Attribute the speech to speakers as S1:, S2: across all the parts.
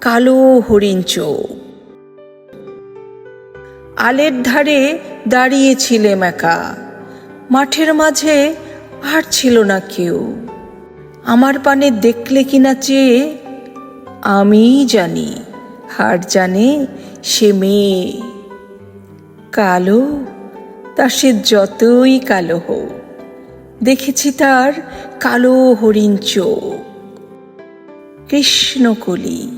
S1: কালো হরিণ চোখ। আলের ধারে দাঁড়িয়েছিলেম একা মাঠের মাঝে আর ছিল না কেউ। আমার পানে দেখলে কিনা চেয়ে আমি জানি, হার জানে সে মেয়ে। কালো, তা সে যতই কালো হোক, দেখেছি তার কালো হরিণ চোখ। কৃষ্ণকলি।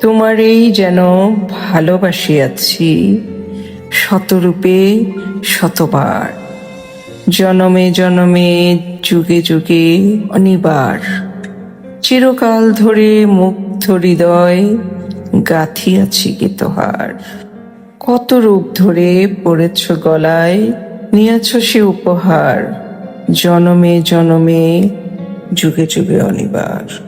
S2: তোমারেই যেন ভালোবাসিয়াছি শতরূপে শতবার। জনমে জনমে, যুগে যুগে অনিবার। চিরকাল ধরে মুগ্ধ হৃদয় গাথিয়াছি গে তোহার। কত রূপ ধরে পড়েছ গলায়, নিয়েছ সে উপহার। জনমে জনমে, যুগে যুগে অনিবার।